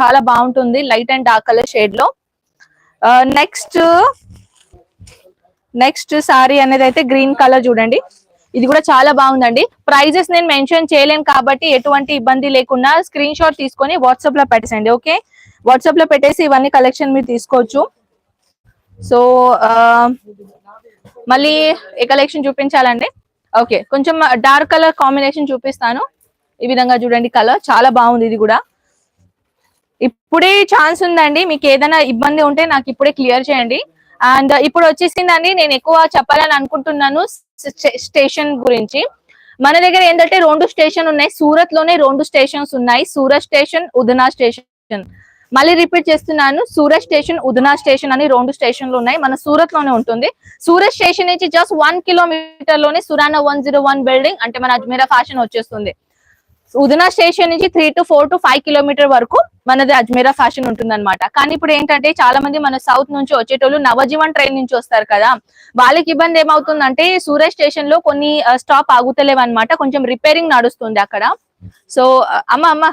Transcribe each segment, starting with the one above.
చాలా బాగుంటుంది light and dark colour షేడ్లో. నెక్స్ట్ నెక్స్ట్ సారీ అనేది అయితే గ్రీన్ కలర్ చూడండి. ఇది కూడా చాలా బాగుందండి. ప్రైజెస్ నేను మెన్షన్ చేయలేను కాబట్టి ఎటువంటి ఇబ్బంది లేకుండా స్క్రీన్ షాట్ తీసుకొని వాట్సాప్లో పెట్టేసండి ఓకే వాట్సాప్లో పెట్టేసి ఇవన్నీ కలెక్షన్ మీరు తీసుకోవచ్చు. సో uh, మళ్ళీ ఏ కలెక్షన్ చూపించాలండి? ఓకే కొంచెం డార్క్ కలర్ కాంబినేషన్ చూపిస్తాను. ఈ విధంగా చూడండి కలర్ చాలా బాగుంది ఇది కూడా. ఇప్పుడే ఛాన్స్ ఉందండి. మీకు ఏదైనా ఇబ్బంది ఉంటే నాకు ఇప్పుడే క్లియర్ చేయండి. అండ్ uh, ఇప్పుడు వచ్చేసిందండి. నేను ఎక్కువ చెప్పాలని అనుకుంటున్నాను స్టేషన్ గురించి. మన దగ్గర ఏంటంటే రెండు స్టేషన్ ఉన్నాయి. సూరత్లోనే రెండు స్టేషన్స్ ఉన్నాయి. సూరత్ స్టేషన్ ఉదనా స్టేషన్ మళ్ళీ రిపీట్ చేస్తున్నాను. సూరత్ స్టేషన్ ఉదనా స్టేషన్ అని రెండు స్టేషన్లు ఉన్నాయి. మన సూరత్లోనే ఉంటుంది. సూరత్ స్టేషన్ నుంచి just one కిలోమీటర్లోనే Surana one zero one building అంటే మన అజ్మీరా ఫ్యాషన్ వచ్చేస్తుంది. ఉదనా స్టేషన్ నుంచి three to four to five kilometre వరకు మనది అజ్మీరా ఫ్యాషన్ ఉంటుంది అనమాట కానీ ఇప్పుడు ఏంటంటే చాలా మంది మన సౌత్ నుంచి వచ్చేటోళ్ళు నవజీవన్ ట్రైన్ నుంచి వస్తారు కదా. వాళ్ళకి ఇబ్బంది ఏమవుతుందంటే సూరత్ స్టేషన్లో కొన్ని స్టాప్ ఆగుతలేవు అనమాట కొంచెం రిపేరింగ్ నడుస్తుంది అక్కడ. సో అమ్మ అమ్మ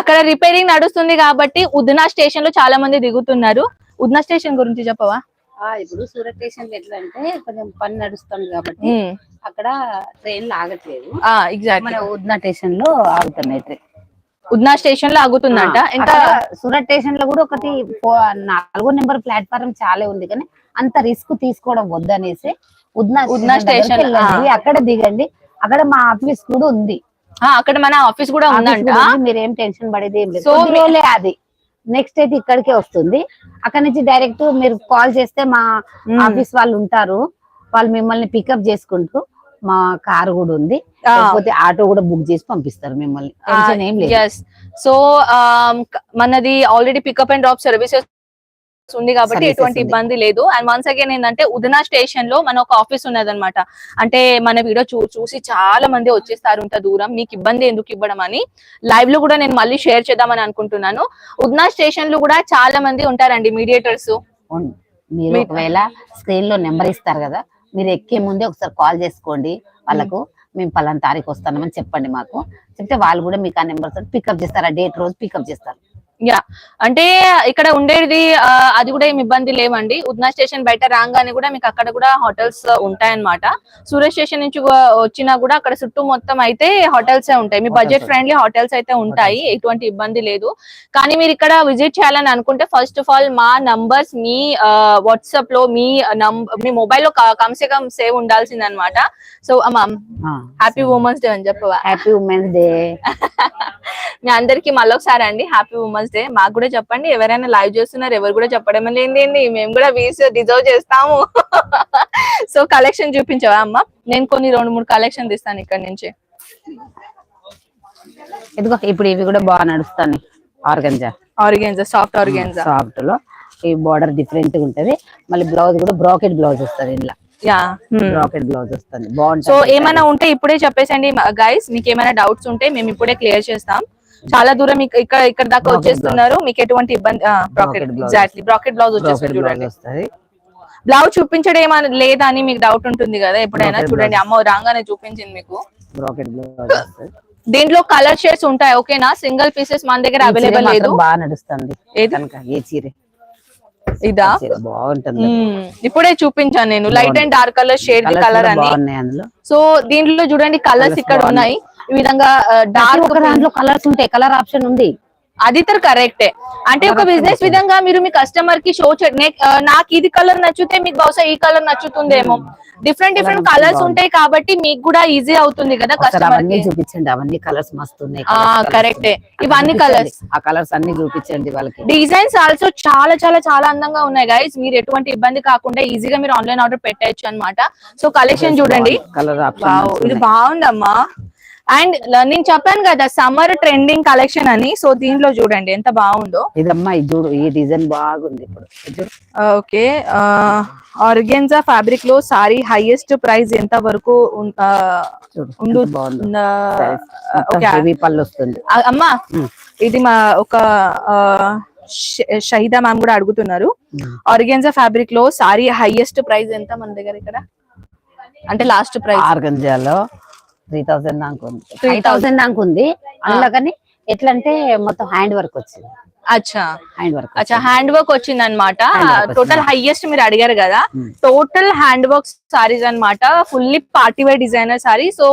అక్కడ రిపేరింగ్ నడుస్తుంది కాబట్టి ఉదనా స్టేషన్లో చాలా మంది దిగుతున్నారు. ఉదనా స్టేషన్ గురించి చెప్పవా? ఇప్పుడు సూరత్ స్టేషన్ ఎట్లా అంటే కొంచెం పని నడుస్తుంది కాబట్టి అక్కడ ట్రైన్లు ఆగట్లేదు ఎగ్జాక్ట్ మన ఉద్నా స్టేషన్లో ఆగుతున్నాయి ట్రైన్. ఉద్నా స్టేషన్లో ఆగుతుందంట ఇంకా సూరత్ స్టేషన్లో కూడా ఒకటి నాలుగో నెంబర్ ప్లాట్ఫారం చాలా ఉంది కానీ అంత రిస్క్ తీసుకోవడం వద్దనేసి ఉద్నా ఉద్నా స్టేషన్. అక్కడ దిగండి. అక్కడ మా ఆఫీస్ కూడా ఉంది. అక్కడ మన ఆఫీస్ కూడా ఉందంట. మీరు ఏం టెన్షన్ పడేది ఏం లేదు. అది. నెక్స్ట్ అయితే ఇక్కడికే వస్తుంది. అక్కడ నుంచి డైరెక్ట్ మీరు కాల్ చేస్తే మా. ఆఫీస్ వాళ్ళు ఉంటారు. వాళ్ళు మిమ్మల్ని పికప్ చేసుకుంటూ మా కారు కూడా ఉంది. ఆ. లేకపోతే ఆటో కూడా బుక్ చేసి పంపిస్తారు మిమ్మల్ని. సో మనది already pickup and drop services ఉంది కాబట్టి ఎటువంటి. ఇబ్బంది లేదు. అండ్ వన్స్ అగైన్ ఏంటంటే ఉదనా స్టేషన్లో మన ఒక ఆఫీస్ ఉన్నది అనమాట అంటే మన వీడియో చూ చూసి చాలా మంది వచ్చేస్తారు ఇంత దూరం. మీకు ఇబ్బంది ఎందుకు ఇవ్వడం అని లైవ్లో కూడా నేను మళ్ళీ షేర్ చేద్దామని అనుకుంటున్నాను. ఉదనా స్టేషన్లో కూడా చాలా మంది ఉంటారండి మీడియేటర్స్. మీరు ఒకవేళ స్క్రీన్లో నెంబర్ ఇస్తారు కదా మీరు ఎక్కే ముందే ఒకసారి కాల్ చేసుకోండి. వాళ్ళకు మేము పలానా తారీఖు వస్తామని చెప్పండి మాకు. చెప్తే వాళ్ళు కూడా మీకు ఆ నెంబర్ పికప్ చేస్తారు. ఆ డేట్ రోజు పికప్ చేస్తారు. యా. అంటే ఇక్కడ ఉండేది అది కూడా ఏమి ఇబ్బంది లేవండి. ఉద్నా స్టేషన్ బయట రాగానే కూడా మీకు అక్కడ కూడా హోటల్స్ ఉంటాయన్నమాట. సూరత్ స్టేషన్ నుంచి వచ్చినా కూడా అక్కడ చుట్టూ మొత్తం అయితే హోటల్స్ ఉంటాయి. మీ బడ్జెట్ ఫ్రెండ్లీ హోటల్స్ అయితే ఉంటాయి. ఎటువంటి ఇబ్బంది లేదు. కానీ మీరు ఇక్కడ విజిట్ చేయాలని అనుకుంటే ఫస్ట్ ఆఫ్ ఆల్ మా నంబర్స్ మీ వాట్సాప్లో మీ నంబర్ మీ మొబైల్లో కమ్సే కమ్ సేవ్ ఉండాల్సింది అనమాట సో అమ్మా హ్యాపీ ఉమెన్స్ డే అని చెప్పవా? Happy women's day. మీ అందరికి మళ్ళొకసారి అండి. హ్యాపీ ఉమెన్స్ డే మాకు కూడా చెప్పండి ఎవరైనా లైవ్ చేస్తున్నారు ఎవరు కూడా చెప్పడం లేదేంటి మేము కూడా వీస్ డిజర్వ్ చేస్తాము. సో కలెక్షన్ చూపించవా అమ్మ? నేను కొన్ని రెండు మూడు కలెక్షన్ తీస్తాను ఇక్కడ నుంచి. ఇదిగో ఇప్పుడు ఇవి కూడా బాగా నడుస్తాయి ఆర్గంజా ఆర్గెన్జా సాఫ్ట్ ఆర్గెన్జా. సాఫ్ట్లో ఈ బార్డర్ డిఫరెంట్గా ఉంటది. మళ్ళీ బ్లౌజ్ కూడా బ్రాకెట్ బ్లౌజ్ వస్తుంది యా. బ్రాకెట్ బ్లౌజ్ వస్తుంది. సో ఏమైనా ఉంటే ఇప్పుడే చెప్పేసండి గైస్ మీకు ఏమైనా డౌట్స్ ఉంటే మేము ఇప్పుడే క్లియర్ చేస్తాం. చాలా దూరం ఇక- ఇక్కడ ఇక్కడ దాకా వచ్చేస్తున్నారు. మీకు ఎటువంటి ఇబ్బంది బ్రాకెట్. ఎగ్జాక్ట్లీ బ్రాకెట్ బ్లౌజ్ వచ్చేస్తుంది చూడండి. బ్లౌజ్ చూపించడం ఏమైనా లేదా అని మీకు డౌట్ ఉంటుంది కదా? ఎప్పుడైనా చూడండి. అమ్మ రాగానే చూపించింది మీకు. బ్రాకెట్ బ్లౌజ్ వస్తుంది. దీంట్లో కలర్ షేడ్స్ ఉంటాయి. ఓకేనా? సింగిల్ పీసెస్ మన దగ్గర అవైలబుల్ లేదు. బాగా నడుస్తుంది. ఇదా? బాగుంటుంది. ఇప్పుడే చూపించాను నేను. Light. And dark colour shade colour అని సో దీంట్లో చూడండి కలర్స్ ఇక్కడ ఉన్నాయి. ఈ విధంగా డార్క్ దాంట్లో కలర్స్ ఉంటాయి కలర్ ఆప్షన్ ఉంది. అది తర్ కరెక్టే అంటే ఒక బిజినెస్. విధంగా మీరు మీ కస్టమర్కి షో నాకు ఇది కలర్ నచ్చితే మీకు బహుశా ఈ కలర్ నచ్చుతుందేమో. Different different colours. ఉంటాయి కాబట్టి మీకు కూడా ఈజీ అవుతుంది కదా కస్టమర్ చూపించండి అవన్నీ కలర్స్ మస్తు ఉన్నాయి ఆ, colours, colours. కరెక్టే. ఇవన్నీ colours. ఆ కలర్స్ అన్ని చూపించండి వాళ్ళకి. డిజైన్స్ ఆల్సో చాలా చాలా చాలా అందంగా ఉన్నాయి గైస్ మీరు ఎటువంటి ఇబ్బంది కాకుండా ఈజీగా మీరు ఆన్లైన్ ఆర్డర్ పెట్టచ్చు అన్నమాట. సో కలెక్షన్ చూడండి. కలర్ ఇది బాగుందమ్మా. అండ్ నేను చెప్పాను కదా సమ్మర్ ట్రెండింగ్ కలెక్షన్ అని. సో దీంట్లో చూడండి ఎంత బాగుందో. ఇదమ్మా ఇది చూడు ఈ డిజైన్ బాగుంది ఇప్పుడు. ఓకే ఆర్గెన్జా ఫ్యాబ్రిక్లో సారీ హైయెస్ట్ ప్రైస్ ఎంత వరకు అమ్మా. ఇది మా ఒక షహిదా మ్యామ్ కూడా అడుగుతున్నారు. ఆర్గెన్జా ఫ్యాబ్రిక్లో సారీ హైయెస్ట్ ప్రైస్ ఎంత మన దగ్గర ఇక్కడ? అంటే లాస్ట్ ప్రైస్ ఆర్గంజాలో త్రీ థౌసండ్ దాకా ఉంది. 3000 ఫైవ్ థౌసండ్ దాకా ఉంది. అందులో కానీ ఎట్లా అంటే మొత్తం హ్యాండ్ వర్క్ వచ్చింది. అచ్చా. హ్యాండ్ వర్క్ అచ్చా హ్యాండ్ వర్క్ వచ్చింది. అనమాట టోటల్. హైయెస్ట్ మీరు అడిగారు కదా. టోటల్ హ్యాండ్ వర్క్ సారీస్ అన్నమాట. Fully party wear designer sari so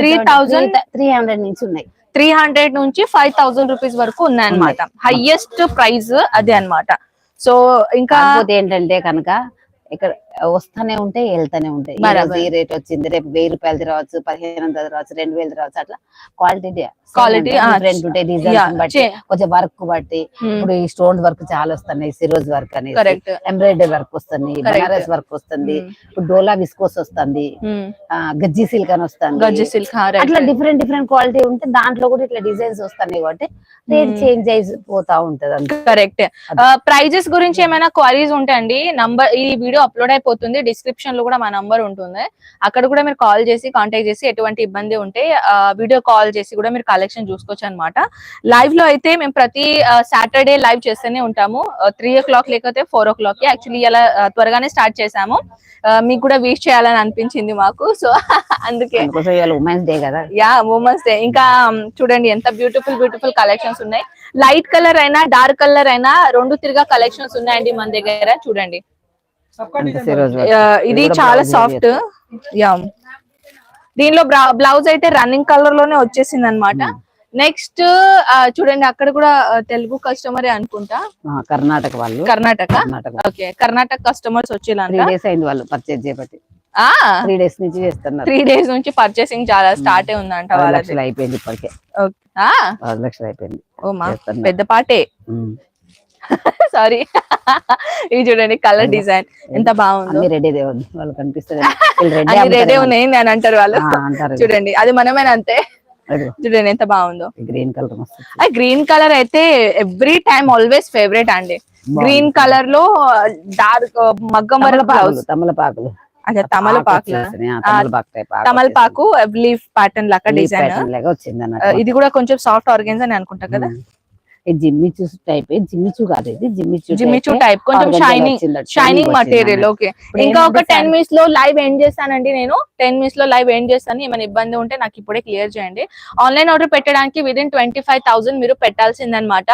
three thousand three hundred నుంచి ఉన్నాయి. త్రీ హండ్రెడ్ నుంచి ఫైవ్ థౌసండ్ రూపీస్ వరకు ఉన్నాయి. అనమాట హైయెస్ట్ ప్రైస్ అదే అన్నమాట. సో ఇంకా ఏంటంటే కనుక ఇక్కడ వస్తానే ఉంటాయి వెళ్తానే ఉంటాయి ఈ రేట్ వచ్చింది రేపు వెయ్యి రూపాయలది రావచ్చు పదిహేను వందలది రావచ్చు రెండు వేలది రావచ్చు అట్లా క్వాలిటీ డిఫరెంట్ ఉంటాయి. డిజైన్స్ బట్టి కొంచెం వర్క్ బట్టి. Hmm. ఇప్పుడు ఈ స్టోన్ వర్క్ చాలా వస్తున్నాయి సిరోజ్ వర్క్ అనేది ఎంబ్రాయిడరీ వర్క్ వస్తుంది. బనారస్ వర్క్ వస్తుంది. ఇప్పుడు డోలా విస్కోస్ వస్తుంది. గజ్జి సిల్క్ అని వస్తుంది. గజ్జి సిల్క్ అట్లా డిఫరెంట్ డిఫరెంట్ క్వాలిటీ ఉంటే దాంట్లో కూడా ఇట్లా డిజైన్స్ వస్తున్నాయి కాబట్టి రేట్ Hmm. చేంజ్ అయిపోతా ఉంటది అంతే కరెక్ట్ ప్రైజెస్ గురించి ఏమైనా క్వరీస్ ఉంటాయండి నంబర్ ఈ వీడియో అప్లోడ్ అయిపోతుంది డిస్క్రిప్షన్లో కూడా మా నంబర్ ఉంటుంది. అక్కడ కూడా మీరు కాల్ చేసి కాంటాక్ట్ చేసి ఎటువంటి ఇబ్బంది ఉంటే వీడియో కాల్ చేసి కూడా మీరు కలెక్షన్ చూసుకోవచ్చు అనమాట లైవ్లో అయితే మేము ప్రతి సాటర్డే లైవ్ చేస్తూనే ఉంటాము. త్రీ ఓ క్లాక్ లేకపోతే ఫోర్ ఓ క్లాక్ యాక్చువల్లీ ఇలా త్వరగానే స్టార్ట్ చేసాము మీకు కూడా విష్ చేయాలని అనిపించింది మాకు. సో అందుకే. ఉమెన్స్ డే కదా. యా ఉమెన్స్ డే ఇంకా చూడండి ఎంత బ్యూటిఫుల్ బ్యూటిఫుల్ కలెక్షన్స్ ఉన్నాయి. లైట్ కలర్ అయినా డార్క్ కలర్ అయినా రెండు తిరిగా కలెక్షన్స్ ఉన్నాయండి మన దగ్గర. చూడండి. ఇది చాలా సాఫ్ట్ యా. దీనిలో బ్లౌజ్ అయితే రన్నింగ్ కలర్లోనే వచ్చేసింది అనమాట నెక్స్ట్ చూడంండి అక్కడ కూడా తెలుగు కస్టమరే అనుకుంటా. ఆ, కర్ణాటక వాళ్ళు. కర్ణాటక? కర్ణాటక ఓకే కర్ణాటక కస్టమర్స్ అయింది వాళ్ళు పర్చేజ్ చేయబట్టి ఆ? త్రీ డేస్ నుంచి చేస్తున్నారు. త్రీ డేస్ నుంచి పర్చేసింగ్ చాలా స్టార్ట్ ఉందంట వాళ్ళది. లక్షలు అయిపోయింది ఇప్పటికే. Okay. ఆ, పది లక్షలు అయిపోయింది. ఓ మా. పెద్ద పాటే. ఉమ్. సారీ ఇది చూడండి కలర్ డిజైన్ ఎంత బాగుందో. అన్ని రెడీ ఉంది. వాళ్ళు కనిపిస్తుంది రెడీ ఉన్నాయి అని అంటారు వాళ్ళు. చూడండి అది మనమేనా అంతే? చూడండి ఎంత బాగుందో. గ్రీన్ కలర్ గ్రీన్ కలర్ అయితే ఎవ్రీ టైం ఆల్వేస్ ఫేవరెట్ అండి. గ్రీన్ కలర్లో డార్క్ మగ్గం వర్క్ బ్లౌజ్ తమలపాకులు తమలపాకులు. అదే తమలపాకు వచ్చేసినాయి. ఆ, తమలపాకు లీఫ్ ప్యాటర్న్ లాగా డిజైన్ ఇది కూడా కొంచెం సాఫ్ట్ ఆర్గన్స్ అని అనుకుంటా కదా? జిమ్మిచూ టైప్ జిమ్మిచూ కాదు ఇది Jimmy Choo Jimmy Choo type కొంచెం షైనింగ్ షైనింగ్ మటీరియల్ ఓకే. ఇంకా ఒక టెన్ మినిట్స్లో లైవ్ ఎండ్ చేస్తానండి నేను. టెన్ మినిట్స్లో లైవ్ ఎండ్ చేస్తాను. ఏమైనా ఇబ్బంది ఉంటే నాకు ఇప్పుడే క్లియర్ చేయండి. ఆన్లైన్ ఆర్డర్ పెట్టడానికి విదిన్ ట్వంటీ ఫైవ్ థౌసండ్ మీరు పెట్టాల్సిందనమాట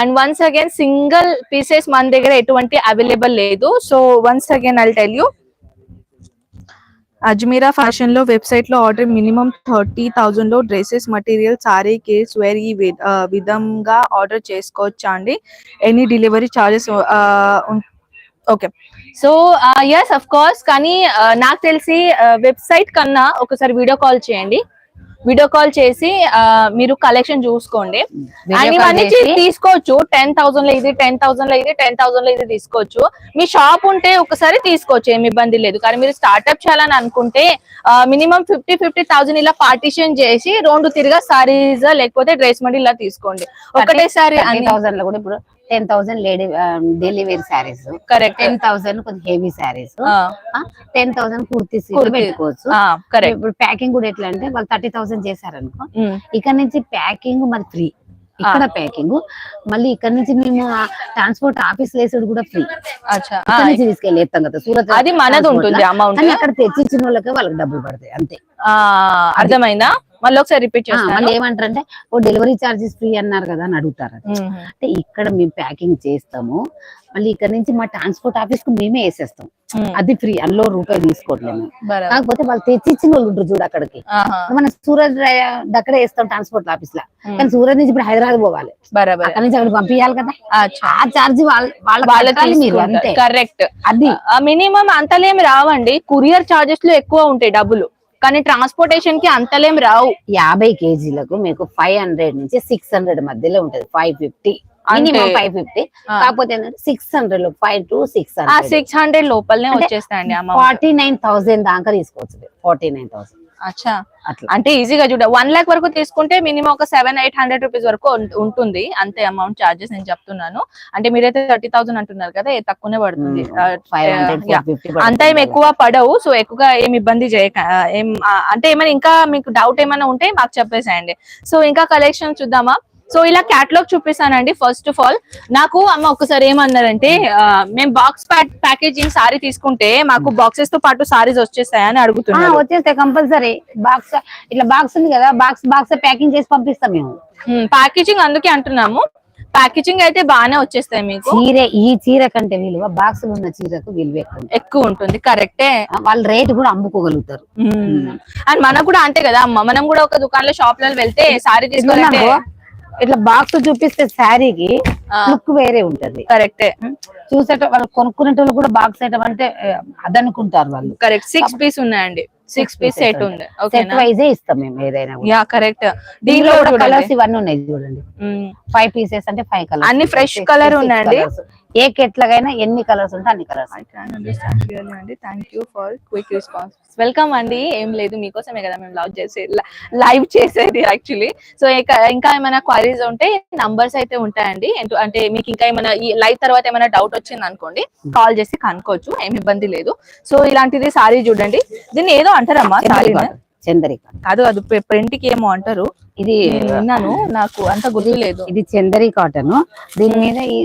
and once again single pieces మన దగ్గర ఎటువంటి అవైలబుల్ లేదు. So once again I'll tell you Ajmera ఫ్యాషన్లో వెబ్సైట్లో ఆర్డర్ మినిమం థర్టీ థౌజండ్లో dresses material sari case wear ఈ వి- విధంగా ఆర్డర్ చేసుకోవచ్చా అండి? Any delivery charges okay. So yes of course కానీ నాకు తెలిసి వెబ్సైట్ కన్నా ఒకసారి వీడియో కాల్ చేయండి. వీడియో కాల్ చేసి మీరు కలెక్షన్ చూసుకోండి. అండ్ ఇవన్నీ తీసుకోవచ్చు. టెన్ థౌసండ్లో ఇది టెన్ థౌసండ్లో ఇది టెన్ థౌసండ్లో ఇది తీసుకోవచ్చు. మీ షాప్ ఉంటే ఒకసారి తీసుకోవచ్చు ఏమి ఇబ్బంది లేదు. కానీ మీరు స్టార్ట్అప్ చేయాలని అనుకుంటే మినిమం ఫిఫ్టీ ఫిఫ్టీ థౌసండ్ ఇలా పార్టిషన్ చేసి రెండు తిరిగా సారీస్ లేకపోతే డ్రెస్ మడి ఇలా తీసుకోండి. ఒకటేసారి థౌసండ్లో కూడా ఇప్పుడు ten thousand lady daily wear saris correct ten thousand కొంచెం heavy saris ten thousand kurtis kurti. పెట్టుకోవచ్చు. ఇప్పుడు ప్యాకింగ్ కూడా ఎట్లా అంటే వాళ్ళు థర్టీ థౌసండ్ చేశారనుకో ఇక్కడ నుంచి ప్యాకింగ్ మరి ఫ్రీ ఇక్కడ ప్యాకింగ్ మళ్ళీ ఇక్కడ నుంచి మేము ట్రాన్స్పోర్ట్ ఆఫీస్ లేసుడు కూడా ఫ్రీ నుంచి తీసుకెళ్ళి ఎత్తాం కదా సూరత్ అది మనది ఉంటుంది. అమౌంట్ అక్కడ తెచ్చిచ్చిన వాళ్ళకి వాళ్ళకి డబ్బులు పడతాయి అంతే. అర్థమైందా? మళ్ళీ ఒకసారి రిపీట్ చేస్తాను ఏమంటారు అంటే ఓ డెలివరీ చార్జెస్ ఫ్రీ అన్నారు కదా అని అడుగుతారు. అంటే ఇక్కడ మేము ప్యాకింగ్ చేస్తాము. మళ్ళీ ఇక్కడ నుంచి మా ట్రాన్స్పోర్ట్ ఆఫీస్కు మేమే వేసేస్తాం. అది ఫ్రీ అందులో రూపాయి తీసుకోవట్లేదు బరాబర్. కాకపోతే వాళ్ళు తెచ్చిచ్చిన వాళ్ళు ఉంటారు చూడు అక్కడికి. మనం సూరత్ అక్కడే వేస్తాం ట్రాన్స్పోర్ట్ ఆఫీస్ లా. కానీ సూరత్ నుంచి ఇప్పుడు హైదరాబాద్ పోవాలి. బరాబర్. అక్కడ నుంచి అక్కడ పంపించాలి కదా. ఆ చార్జ్ వాళ్ళ కరెక్ట్ అది. మినిమం అంతలేం రావండి. కురియర్ చార్జెస్లో ఎక్కువ ఉంటాయి డబ్బులు. కానీ ట్రాన్స్పోర్టేషన్కి అంతలేం రావు. యాభై కేజీలకు మీకు ఫైవ్ హండ్రెడ్ నుంచి సిక్స్ హండ్రెడ్ మధ్యలో ఉంటది. Five fifty minimum five fifty. కాకపోతే six hundred five to six hundred six hundred లోపలనే వచ్చేస్తాయండి ఫార్టీ నైన్ థౌసండ్ దాకా తీసుకోవచ్చు ఫార్టీ నైన్ థౌసండ్ అచ్చా. అంటే ఈజీగా చూడ వన్ లాక్ వరకు తీసుకుంటే మినిమం ఒక సెవెన్ ఎయిట్ హండ్రెడ్ రూపీస్ వరకు ఉంటుంది. అంతే అమౌంట్ చార్జెస్ నేను చెప్తున్నాను. అంటే మీరైతే థర్టీ థౌసండ్ అంటున్నారు కదా ఏ తక్కువనే పడుతుంది. yeah. ఫిఫ్టీ అంత ఏం ఎక్కువ పడవు. సో ఎక్కువగా ఏం ఇబ్బంది చేయక ఏం అంటే ఏమైనా ఇంకా మీకు డౌట్ ఏమైనా ఉంటే మాకు చెప్పేసేయండి. సో ఇంకా కలెక్షన్ చూద్దామా? సో ఇలా క్యాటలాగ్ చూపిస్తానండి ఫస్ట్ ఆఫ్ ఆల్ నాకు అమ్మ ఒకసారి ఏమన్నారంటే మేము బాక్స్ ప్యాకేజింగ్ సారీ తీసుకుంటే మాకు బాక్సెస్తో పాటు సారీస్ వచ్చేస్తాయని ఆ, అడుగుతున్నారు. వచ్చేస్తే కంపల్సరీ బాక్స్ ఇట్లా బాక్స్ ఉంది కదా బాక్స్ బాక్స్ ప్యాకింగ్ చేసి పంపిస్తాం మేము. ప్యాకేజింగ్ అందుకే అంటున్నాము. ప్యాకేజింగ్ అయితే బాగానే వచ్చేస్తాయి మీకు. చీర ఈ చీర కంటే విలువ? బాక్స్ ఉన్న చీరకు విలువ ఎక్కువ ఉంటుంది. కరెక్టే వాళ్ళ రేటు కూడా అమ్ముకోగలుగుతారు. అండ్ మనకు కూడా అంతే కదా అమ్మ. మనం కూడా ఒక దుకాణంలో షాప్లో వెళ్తే సారీ తీసుకోవాలంటే ఇట్లా బాక్స్ చూపిస్తే శారీకి. లుక్ వేరే ఉంటది. కరెక్టే. చూసేట వాళ్ళు కొనుక్కునే వాళ్ళు కూడా బాక్స్ ఐటమ్ అంటే అదనుకుంటారు వాళ్ళు. కరెక్ట్. సిక్స్ పీస్ ఉన్నాయండి. సిక్స్ పీస్ సెట్ ఉంది. సెట్ వైజే ఇస్తాం మేము ఏదైనా. Yeah correct. దీనిలో కలర్స్ ఇవన్నీ ఉన్నాయి చూడండి. ఫైవ్ పీసెస్ అంటే ఫైవ్ కలర్స్ అన్ని fresh colour ఉన్నాయండి. ఏ కెట్లగైనా ఎన్ని కలర్స్ ఉంటే అన్ని కలర్స్. అండి thank you for quick response welcome అండి ఏం లేదు మీకోసమే కదా మేము లవ్ చేసే లైవ్ చేసేది యాక్చువల్లీ సో ఇంకా ఏమైనా క్వైరీస్ ఉంటే నంబర్స్ అయితే ఉంటాయండి. అంటే మీకు ఇంకా ఏమైనా ఈ లైవ్ తర్వాత ఏమైనా డౌట్ వచ్చింది అనుకోండి కాల్ చేసి కనుక్కోవచ్చు ఏమి ఇబ్బంది లేదు. సో ఇలాంటిది సారీ చూడండి. దీన్ని ఏదో అంటారమ్మా సారీ చందరిక. కాదు అది ప్రింట్కి ఏమో అంటారు. ఇది నేను విన్నాను నాకు అంత గుర్తు లేదు. ఇది చందరి కాటన్. దీని మీద ఈ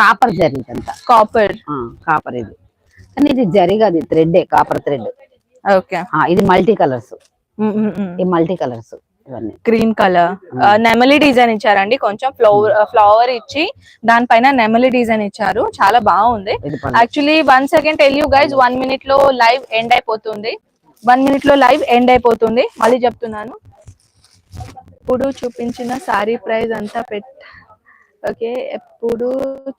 కాపర్ జరీ ఇదంతా. కాపర్. కాపర్ ఇది. కానీ ఇది జరీ కాదు థ్రెడ్ కాపర్ థ్రెడ్. ఓకే. ఇది మల్టీ కలర్స్. ఈ మల్టీ కలర్స్ ఇవన్నీ. Green colour. నెమలి డిజైన్ ఇచ్చారండి. కొంచెం ఫ్లవర్ ఫ్లవర్ ఇచ్చి దానిపైన నెమలి డిజైన్ ఇచ్చారు. చాలా బాగుంది. Actually one second tell you guys one మినిట్లో లైవ్ ఎండ్ అయిపోతుంది. వన్ మినిట్లో లైవ్ ఎండ్ అయిపోతుంది. మళ్ళీ చెప్తున్నాను. ఇప్పుడు చూపించిన సారీ ప్రైస్ అంతా పెట్ ఓకే ఎప్పుడు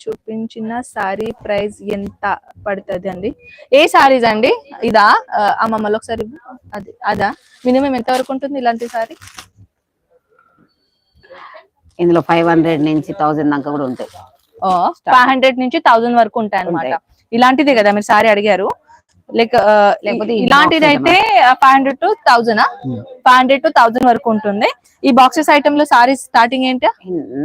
చూపించిన సారీ ప్రైస్ ఎంత పడుతుంది అండి? ఏ సారీస్ అండి? ఇదా? ఆ, అమ్మ మళ్ళీ ఒకసారి. అది అదా? మినిమం ఎంత వరకు ఉంటుంది ఇలాంటి సారీ? ఇందులో ఫైవ్ హండ్రెడ్ నుంచి థౌసండ్ దాకా కూడా ఉంటాయి. ఫైవ్ హండ్రెడ్ నుంచి థౌసండ్ వరకు ఉంటాయి అన్నమాట ఉంటాయి. ఇలాంటిదే కదా మీరు సారీ అడిగారు? లైక్ లేకపోతే ఈ ఇలాంటిది అయితే five hundred to thousand five hundred to thousand వరకు ఉంటుంది. ఈ బాక్సెస్ ఐటమ్లో సారీ స్టార్టింగ్ ఏంటి?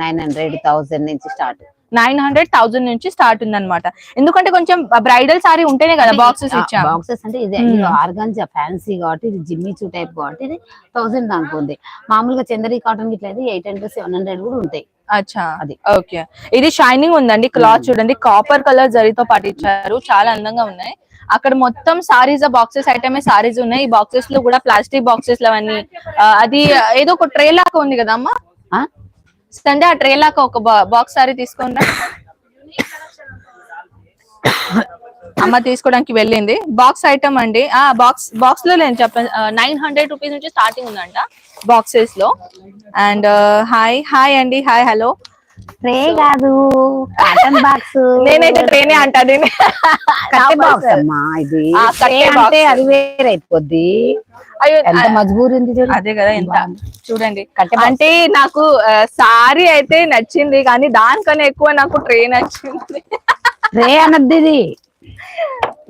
నైన్ హండ్రెడ్ థౌసండ్ నుంచి స్టార్ట్ నైన్ హండ్రెడ్ థౌసండ్ నుంచి స్టార్ట్ ఉంది అనమాట ఎందుకంటే కొంచెం బ్రైడల్ సారీ ఉంటేనే కదా బాక్సెస్ ఇచ్చాం. బాక్సెస్ అంటే ఇది ఆర్గాన్జా ఫ్యాన్సీ కాబట్టి ఇది జిమ్మి చూ టైప్ కాబట్టి ఇది థౌసండ్ దాకా ఉంది మామూలుగా చందరి కాటన్ ఇట్లా అయితే ఎయిట్ హండ్రెడ్ సెవెన్ హండ్రెడ్ కూడా ఉంటాయి. అచ్చా. అది. ఓకే ఇది షైనింగ్ ఉందండి క్లాత్ చూడండి. కాపర్ కలర్ జరీతో పాటు ఇచ్చారు. చాలా అందంగా ఉన్నాయి. అక్కడ మొత్తం సారీస్ బాక్సెస్ ఐటమే సారీస్ ఉన్నాయి. ఈ బాక్సెస్లో కూడా ప్లాస్టిక్ బాక్సెస్ అవన్నీ అది ఏదో ఒక ట్రే లాగా ఉంది కదా అమ్మా? సండే ఆ ట్రే లాగా ఒక బాక్స్ సారీ తీసుకుందా? అమ్మ తీసుకోవడానికి వెళ్ళింది. బాక్స్ ఐటమ్ అండి. ఆ బాక్స్ బాక్స్లో నేను చెప్పాను నైన్ హండ్రెడ్ రూపీస్ నుంచి స్టార్టింగ్ ఉందంట బాక్సెస్లో అండ్ హాయ్ హాయ్ అండి హాయ్ హలో. ట్రే కాదు. Cotton box. నేనైతే ట్రైనే అంటా దీన్ని. కట్టే బాక్స్ అమ్మా ఇది. ట్రే అంటే. అది వేరే అయిపోద్ది. అయ్యో ఎంత మజబూరి ఉంది అదే కదా ఎంత? చూడండి. అంటే నాకు సారీ అయితే నచ్చింది కానీ దానికన్నా ఎక్కువ నాకు ట్రైన్ నచ్చింది. ట్రే అన్నది ఇది.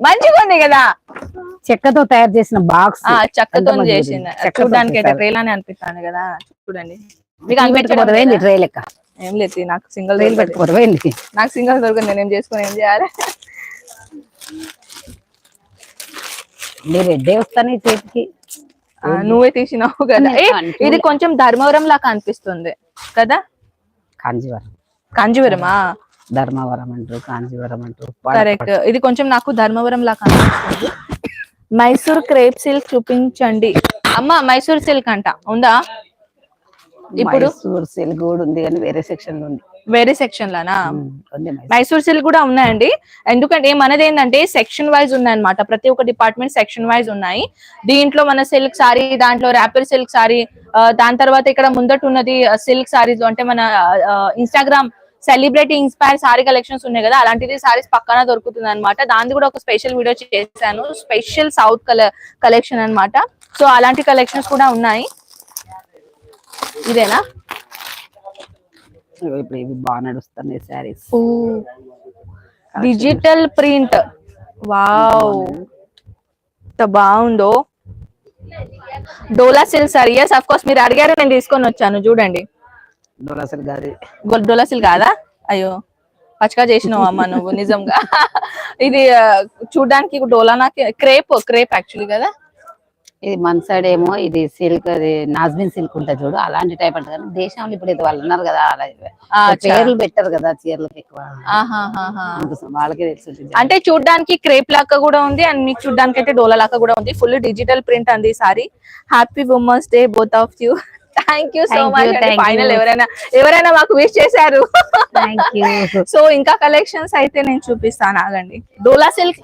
మంచిగా ఉంది కదా. చెక్కతో తయారు చేసిన బాక్స్. ఆ చక్కతో చేసింది చూడడానికి అయితే అని అనిపిస్తాను కదా. చూడండి. మీకు లేదా? ట్రే లెక్క? ఏం లేదు నాకు సింగిల్ ట్రైల్ పెట్టుకోవడం ఏంది నాకు సింగిల్ దొరకదు నేను ఏం చేసుకుని ఏం చేయాలి? రెడ్డే వస్తాను చేతికి. నువ్వే తీసినావు కదా. ఇది కొంచెం ధర్మవరం లాగా అనిపిస్తుంది కదా? కాంజీవరం కాంజీవరమా ధర్మవరం అంటారు కాంజీవరం అంటారు కరెక్ట్. ఇది కొంచెం నాకు ధర్మవరం లాగా అనిపిస్తుంది. మైసూర్ క్రేప్ సిల్క్ చూపించండి. అమ్మ మైసూర్ సిల్క్ అంట ఉందా? ఇప్పుడు సిల్క్ కూడా ఉంది కానీ వేరే సెక్షన్లో ఉంది. వేరే సెక్షన్ లానా? మైసూర్. సిల్క్ కూడా ఉన్నాయండి. ఎందుకంటే మనది ఏంటంటే సెక్షన్ వైజ్ ఉన్నాయన్నమాట. ప్రతి ఒక్క డిపార్ట్మెంట్ సెక్షన్ వైజ్ ఉన్నాయి. దీంట్లో మన సిల్క్ సారీ దాంట్లో ర్యాపర్ సిల్క్ సారీ దాని తర్వాత ఇక్కడ ముందట ఉన్నది సిల్క్ సారీస్ అంటే మన Instagram celebrity inspire sari collections ఉన్నాయి కదా. అలాంటిది సారీస్ పక్కన దొరుకుతుంది అనమాట దాని కూడా ఒక స్పెషల్ వీడియో చేశాను. స్పెషల్ సౌత్ కలర్ కలెక్షన్ అన్నమాట. సో అలాంటి కలెక్షన్స్ కూడా ఉన్నాయి. ఇదేనా? ఇప్పుడు ఇవి బాగా నడుస్తున్నాయి శారీస్. డిజిటల్ ప్రింట్ వావ్ బాగుందో. Dola silk sari. Yes of course మీరు అడిగారు నేను తీసుకొని వచ్చాను. చూడండి. కాదు గొల్- డోలా కాదా? అయ్యో పచ్చగా చేసినావు అమ్మ నువ్వు నిజంగా. ఇది చూడ్డానికి డోలానా క్రేప్ క్రేప్ యాక్చువల్లీ కదా? ఇది మన సైడ్ ఏమో ఇది సిల్క్ అది నాజ్మిన్ సిల్క్ ఉంటుంది చూడు అలాంటి టైప్ అంటే కానీ దేశంలో ఇప్పుడు ఇది వాళ్ళు ఉన్నారు కదా. పేర్లు పెట్టారు కదా చీరలకు ఎక్కువ. వాళ్ళకే తెలుసు అంటే చూడ్డానికి క్రేప్ లాగా కూడా ఉంది అండ్ మీకు చూడ్డానికి అయితే డోలా లాగా కూడా ఉంది. ఫుల్ డిజిటల్ ప్రింట్ అంది sari. Happy women's day both of you thank you so much final. ఎవరైనా ఎవరైనా మాకు విష్ చేశారు. సో ఇంకా కలెక్షన్స్ అయితే నేను చూపిస్తాను. ఆగండి. డోలా సిల్క్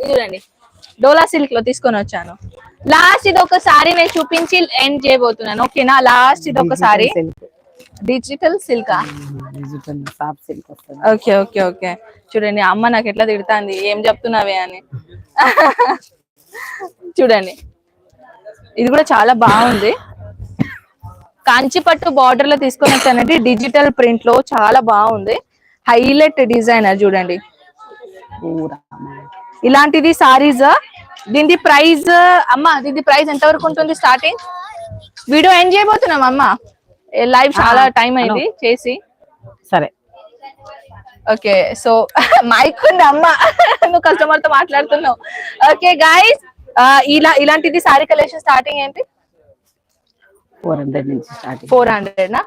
ఇది చూడండి. డోలా సిల్క్లో తీసుకొని వచ్చాను. లాస్ట్ ఇది ఒకసారి నేను చూపించి ఎండ్ చేయబోతున్నాను. ఓకేనా? లాస్ట్ ఇది ఒకసారి digital silk digital silk okay okay okay. చూడండి అమ్మ నాకు ఎట్లా తిడుతుంది? ఏం చెప్తున్నావే అని. చూడండి. ఇది కూడా చాలా బాగుంది. కాంచిపట్టు బార్డర్లో తీసుకొని వచ్చానంటే డిజిటల్ ప్రింట్లో చాలా బాగుంది. హైలైట్ డిజైనర్ చూడండి. ఇలాంటిది సారీస్ దీని ప్రైస్ అమ్మ దీని ప్రైస్ ఎంత వరకు ఉంటుంది స్టార్టింగ్ వీడియో ఎండ్ చేయబోతున్నాం అమ్మ. లైవ్ చాలా టైం అయింది చేసి. సరే. ఓకే సో మైక్ ఉంది అమ్మ. నువ్వు కస్టమర్తో మాట్లాడుతున్నావు. ఓకే గాయస్ ఇలా ఇలాంటిది సారీ కలెక్షన్ స్టార్టింగ్ ఏంటి? ఫోర్ హండ్రెడ్ నుంచి ఫోర్ హండ్రెడ్ నా?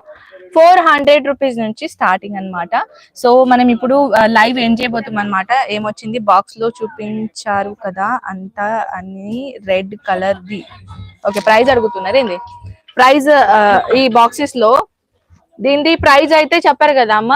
ఫోర్ హండ్రెడ్ రూపీస్ నుంచి స్టార్టింగ్ అన్నమాట. సో మనం ఇప్పుడు లైవ్ ఏం చేయబోతున్నాం అనమాట ఏమొచ్చింది? బాక్స్లో చూపించారు కదా అంతా అన్ని రెడ్ కలర్ ది. ఓకే ప్రైస్ అడుగుతున్నారు ఏంది? ప్రైస్ ఈ బాక్సెస్లో దీని ప్రైస్ అయితే చెప్పారు కదా అమ్మ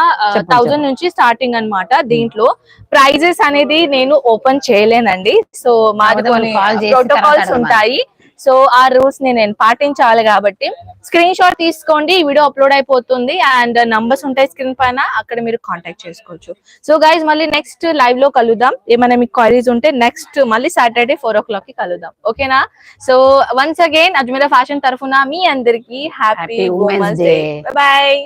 థౌజండ్ నుంచి స్టార్టింగ్ అన్నమాట దీంట్లో. ప్రైజెస్ అనేది నేను ఓపెన్ చేయలేనండి. సో మాది కొన్ని ప్రోటోకాల్స్ ఉంటాయి. సో ఆ రూల్స్ని నేను పాటించాలి కాబట్టి స్క్రీన్ షాట్ తీసుకోండి ఈ వీడియో అప్లోడ్ అయిపోతుంది అండ్ నంబర్స్ ఉంటాయి స్క్రీన్ పైన అక్కడ మీరు కాంటాక్ట్ చేసుకోవచ్చు. సో గైజ్ మళ్ళీ నెక్స్ట్ లైవ్లో కలుద్దాం. ఏమైనా మీకు క్వైరీస్ ఉంటే నెక్స్ట్ మళ్ళీ సాటర్డే ఫోర్ ఓ క్లాక్కి కలుద్దాం. ఓకేనా so once again Ajmera fashion తరఫున మీ అందరికి హ్యాపీ ఉమెన్స్ డే. బాయ్